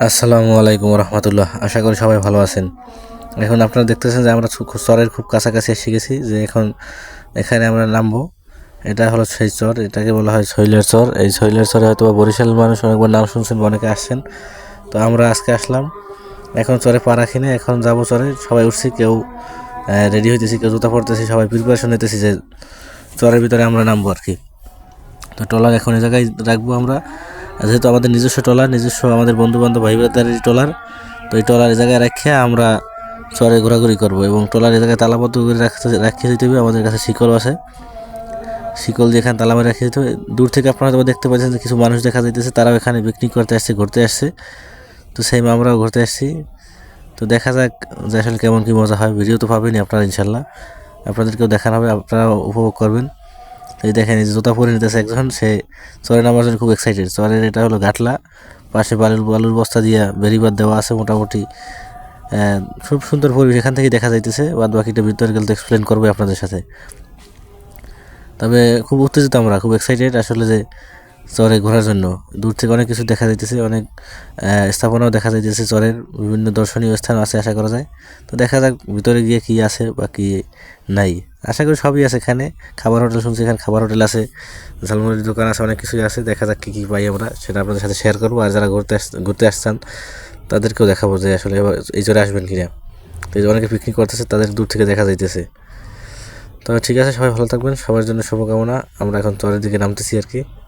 আসসালামু আলাইকুম রহমতুল্লাহ। আশা করি সবাই ভালো আছেন। এখন আপনারা দেখতেছেন যে আমরা চরের খুব কাছাকাছি এসে গেছি যে এখন এখানে আমরা নামবো। এটা হলো সেই চর, এটাকে বলা হয় শৈলের চর। এই শৈলের চরে হয়তো বরিশাল মানুষ অনেকবার নাম শুনছেন অনেকে আসছেন। তো আমরা আজকে আসলাম। এখন চরে পা রাখি না এখন যাব চরে। সবাই উঠছি, কেউ রেডি হইতেছি, কেউ জুতা পড়তেছি সবাই প্রিপারেশন নিতেছি যে চরের ভিতরে আমরা নামবো আর কি। তো ট্রলার এখন এই জায়গায় রাখব আমরা। যেহেতু আমাদের নিজস্ব ট্রলার, নিজস্ব আমাদের বন্ধু বান্ধব ভাই ব্রাদারের ট্রলার, তো এই ট্রলার এই জায়গায় রেখে আমরা চরে ঘোরাঘুরি করব এবং ট্রলার জায়গায় তালাবদ্ধ করে রাখতে রাখিয়ে দিতে হবে। আমাদের কাছে শিকল আছে। শিকল দিয়ে এখানে তালা রাখিয়ে দিতে হবে। দূর থেকে আপনারা হয়তো দেখতে পাচ্ছেন যে কিছু মানুষ দেখা যাইতেছে, তারাও এখানে পিকনিক করতে আসছে, ঘুরতে আসছে। তো সেই আমরাও ঘুরতে আসছি। তো দেখা যাক যে আসলে কেমন কী মজা হয়। ভিডিও তো পাবেনই আপনারা, ইনশাল্লাহ। আপনাদেরকেও দেখানো হবে আপনারা উপভোগ করবেন। তো দেখেন এই জুতা পরে নিতেছে একজন, সে চরে নামার জন্য খুব এক্সাইটেড চরের এটা হলো ঘাটলা পাশে বালুর বালুর বস্তা দিয়া বেরিবাদ দেওয়া আছে মোটামুটি। খুব সুন্দর পরিবেশ এখান থেকে দেখা যাইতেছে। বাদ বাকিটা ভিতরে গেলে তো এক্সপ্লেন করব আপনাদের সাথে। তবে খুব উত্তেজিত আমরা, খুব এক্সাইটেড আসলে যে চরে ঘোরার জন্য। দূর থেকে অনেক কিছু দেখা যাইতেছে, অনেক স্থাপনাও দেখা যাইতেছে চরের। বিভিন্ন দর্শনীয় স্থান আছে আশা করা যায়। তো দেখা যাক ভিতরে গিয়ে কি আছে বা কি নাই। আশা করি সবই আছে এখানে। খাবার হোটেল শুনছি, এখানে খাবার হোটেল আছে। ঝালমুড়ির দোকান আছে, অনেক কিছুই আছে। দেখা যাক কী কী পাই আমরা, সেটা আপনাদের সাথে শেয়ার করব। আর যারা ঘুরতে ঘুরতে আসছেন, তাদেরকেও দেখাবো যে আসলে এই চরে আসবেন কিনা। তো এই যে অনেকে পিকনিক করতেছে, তাদের দূর থেকে দেখা যাইতেছে। তো ঠিক আছে, সবাই ভালো থাকবেন। সবার জন্য শুভকামনা। আমরা এখন চরের দিকে নামতেছি আর কি।